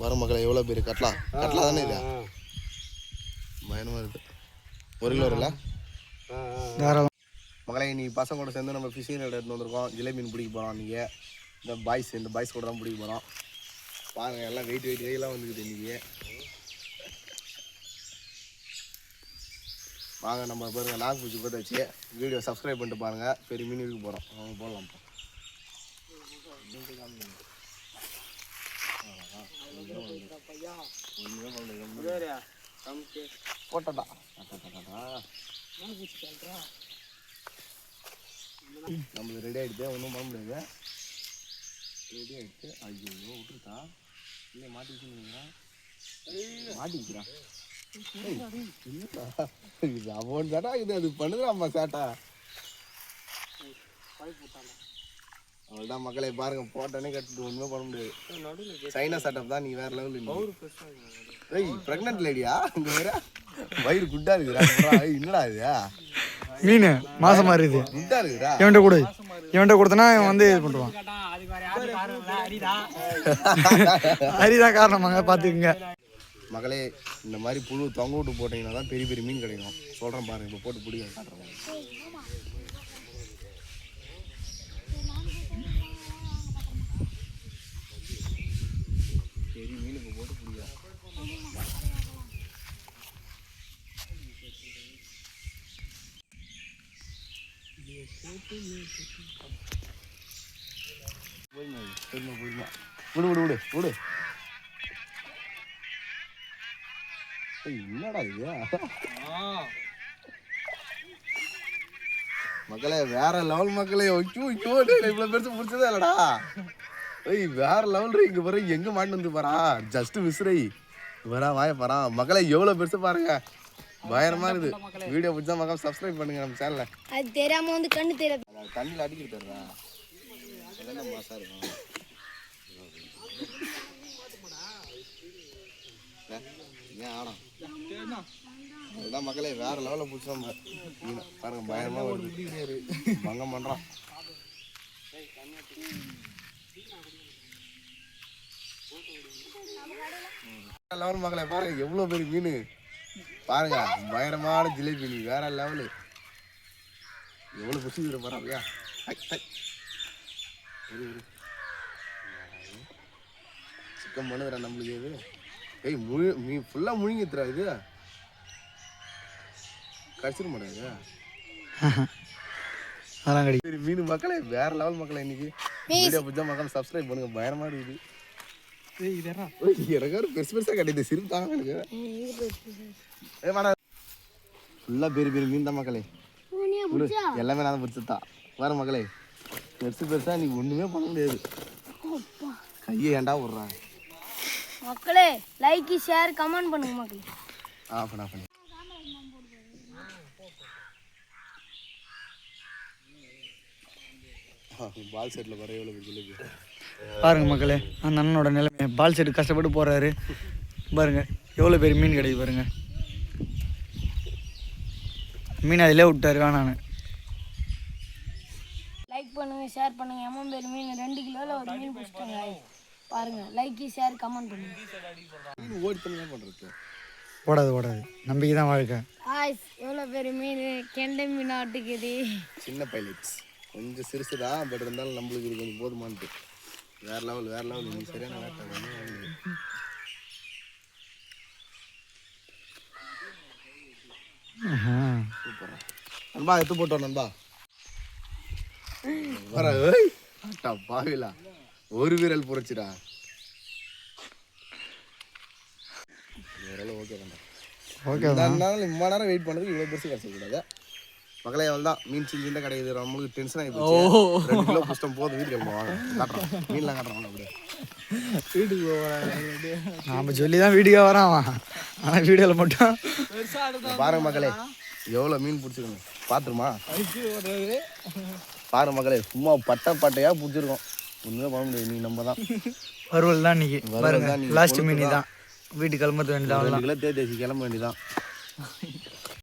மக்களை எவ்வளோ பேர் கட்லா கட்லா தானே இது? பயணமாக இருக்குது ஒரு கிலோ இல்ல தாராளம். மக்களை நீ பசங்க கூட சேர்ந்து நம்ம ஃபிஷிங் எடுத்துட்டு வந்திருக்கோம். ஜிலேபி மீன் பிடிக்க போகிறோம் நீங்கள் இந்த பாய்ஸ் இந்த பாய்ஸ் கூட தான் பிடிக்க போகிறோம் பாருங்க எல்லாம் வெயிட் வெயிட் வெயிலாம் வந்துக்குது இன்னைக்கு. வாங்க நம்ம பாருங்க நாக்கு பூச்சி பார்த்து வச்சு வீடியோ சப்ஸ்கிரைப் பண்ணிட்டு பாருங்க. பெரிய மீன் இருக்கு போகிறோம் அவங்க போடலாம் இப்போ. நம்மளுக்கு ரெடி ஆகிடுது ஒன்றும் பண்ண முடியாது ரெடி ஆகிடுச்சு ஐயோ விட்டுருக்கா இல்லை மாட்டிக்கிச்சுங்களா மாட்டிக்கிறான் அவன் சேட்டா இது அது பண்ணுறாம்மா சேட்டா பைப் விட்டாங்க அவள்தான் மக்களை பாருங்க போட்டோன்னே கட்டிட்டு ஒன்றுமே பண்ண முடியாது. சைனா செட்டப் தான் நீ வேற லெவலில் ஏய் ப்ரெக்னென்ட் லேடியா இங்க வேற? வயிறு குட்டா இருக்குடா என்னடா இது? மீன் மாசமா இருக்குது குட்டா இருக்குடா இவன்கிட்ட கொடு. இவன்கிட்ட கொடுத்தனா இவன் வந்து இது பண்ணுவான். அரிதான் காரணமாங்க பார்த்துக்குங்க மகளே இந்த மாதிரி புழு தொங்க விட்டு போட்டீங்கன்னா தான் பெரிய பெரிய மீன் கிடைக்கும். சொல்கிறேன் பாருங்க இப்போ போட்டு பிடிக்க காட்டுறேன் பெரிய மீன் இப்போ போட்டு பிடிக்க போயிடுமா போயிடுமா விடு விடு விடு விடு என்னடா இது? மக்களே வேற லெவல் மக்களே ஐயோ ஐயோ டேய், இவ்வளவு பெருசு பிடிச்சதே இல்லடா. ஏய் வேற லெவல் இங்க பாரு எங்க மாட்டு வந்து பாரா. ஜஸ்ட் விசிறை. வரா வாய பாரா. மக்களே எவ்வளவு பெருசு பாருங்க. பயங்கரமா இருக்குது. வீடியோ பிடிச்சா மக்கள் சப்ஸ்கிரைப் பண்ணுங்க நம்ம சேனல்ல அது தெரியாம வந்து கண்ணு தெரியாது தண்ணியில் அடிக்கிட்டு மாசா இருக்கும். ஏ, ஏன் ஆடம்? அதுதான் மக்களே வேற லெவலில் பிடிச்சோம். பாருங்க பயமா வருது. பங்கம் பண்றான். லெவல் மக்களே பாருங்க எவ்வளோ பெரிய மீன். பாருங்க பயங்கரமான ஜிலேபி மீன் வேற லெவலு எவ்வளோ பிடிச்சி பாருங்க. சிக்கன் பண்ணுற நம்மளுக்கு இது. ஏய் முழு மீ ஃபுல்லாக முழுங்கித்துறா இது. கடிச்சிட மாட்டேங்குது. அதெல்லாம் கிடைக்கும் சரி மீன் மக்களே வேற லெவல் மக்களே இன்னைக்கு. வீடியோ பிடிச்சா மக்கள் சப்ஸ்கிரைப் பண்ணுங்க. பயமா இருக்குது. எனக்கு பெருசு பெருசாக கட்டிது சிரிப்பு தாங்க எனக்கு. ஃபுல்லாக பெரிய பெரிய மீன் தான் மக்களே. எல்லாமே நான் பிடிச்சதா? வர மக்களே பெருசு பெருசா நீ ஒண்ணுமே பண்ண முடியாது. கையை ஏன்டா விட்றான் மக்களே லைக் ஷேர் கமெண்ட் பண்ணுங்க மக்களே. ஆஃப் பண்ண பால் செட்டில் வர எவ்வளோ ஜிலேபி பாருங்க மக்களே அந்த அண்ணனோட நிலைமை பால் செட்டு கஷ்டப்பட்டு போறாரு. பாருங்க எவ்வளோ பெரிய மீன் கிடைக்கு பாருங்க. மீன் அதிலே விட்டாரு வேணான்னு லைக் பண்ணுங்க ஷேர் பண்ணுங்க. எம்மன் பேர் மீன். ரெண்டு கிலோல ஒரு மீன் பிடிச்சிட்டோங்க பாருங்க லைக் ஷேர் கமெண்ட் பண்ணுங்க. மீன் ஓடி பண்ணி பண்ணுறது ஓடாது ஓடாது. நம்பிக்கை தான் வாழ்க்கை. எவ்வளோ பெரிய மீன் கெண்டை மீன் ஆட்டுக்குது. சின்ன பைலட்ஸ் கொஞ்சம் சிறுசு தான் பட் இருந்தாலும் நம்மளுக்கு இது கொஞ்சம் போதுமான்ட்டு. வேற லெவல் வேற லெவல் நீ சரியான வேட்டை சூப்பரா. நண்பா எடுத்து போட்டோம் நண்பா. வர ஏய் பாவிலா ஒரு வீரல் புரட்சிடா. ஓரளவு ஓகே தான்டா ஓகே இருந்தாலும் இவ்வளோ நேரம் வெயிட் பண்ணதுக்கு இவ்வளோ பெருசு கிடச்சிக்கூடாது மக்களே அவள் தான். மீன் சில்லி தான் கிடைக்குது நம்மளுக்கு டென்ஷன் ஆகி போச்சு. ரெண்டு கிலோ புஷ்டம் போதும் வீட்டுக்கு கிளம்ப வாங்க. காட்டுறோம். மீன்லாம் காட்டுறோம். அப்படியே. நாம் சொல்லி தான் வீட்டுக்கே வரான் ஆனால் வீடியோவில் மட்டும். பாருங்க மக்களே எவ்வளோ மீன் பிடிச்சிருங்க பார்த்துருமா பாருங்க மக்களே சும்மா பட்டை பட்டையாக பிடிச்சிருக்கோம். ஒன்றுமே பண்ண முடியாது. நீ நம்ம தான். வறுவல் தான் இன்னைக்கு. லாஸ்ட் மீன் தான் வீட்டுக்கு கிளம்புறது வேண்டியதான் கிலோ தேடி கிளம்ப வேண்டியதான்